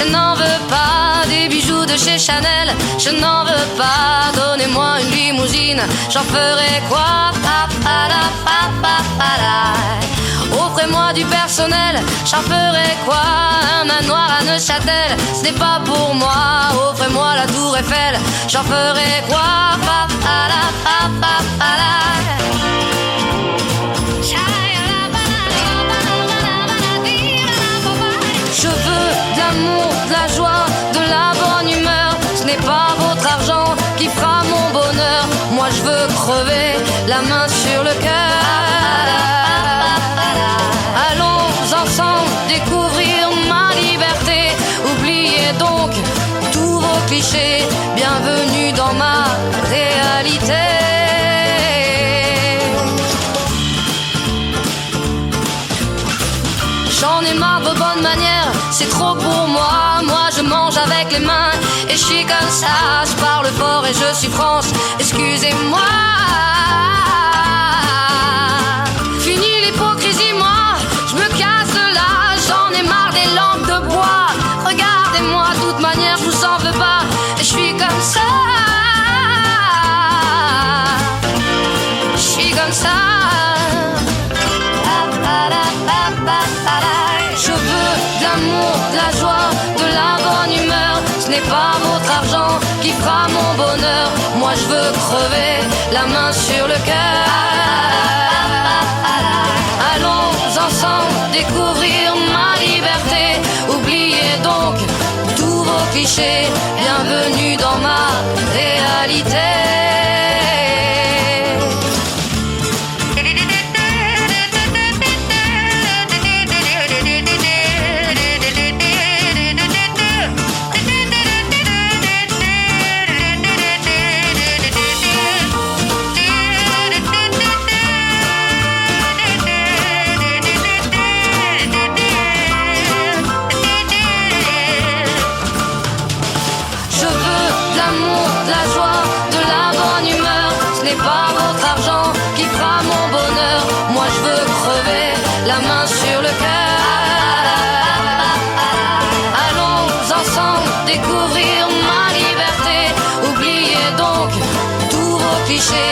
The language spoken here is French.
Je n'en veux pas des bijoux de chez Chanel. Je n'en veux pas. Donnez-moi une limousine. J'en ferai quoi? Offrez-moi du personnel. J'en ferai quoi? Un manoir à Neuchâtel. Ce n'est pas pour moi. Offrez-moi la tour Eiffel. J'en ferai quoi? L'amour, de la joie, de la bonne humeur. Ce n'est pas votre argent qui fera mon bonheur. Moi je veux crever la main sur le cœur. Allons ensemble découvrir ma liberté. Oubliez donc tous vos clichés. J'en ai marre de bonnes manières, c'est trop pour moi. Moi je mange avec les mains et je suis comme ça. Je parle fort et je suis France, excusez-moi. Je veux de l'amour, de la joie, de la bonne humeur. Ce n'est pas votre argent qui fera mon bonheur. Moi je veux crever la main sur le cœur. Allons ensemble découvrir ma liberté. Oubliez donc tous vos clichés. Bienvenue dans ma réalité. de la joie, de la bonne humeur. Ce n'est pas votre argent qui fera mon bonheur. Moi je veux crever la main sur le cœur. Allons ensemble découvrir ma liberté. Oubliez donc tous vos clichés.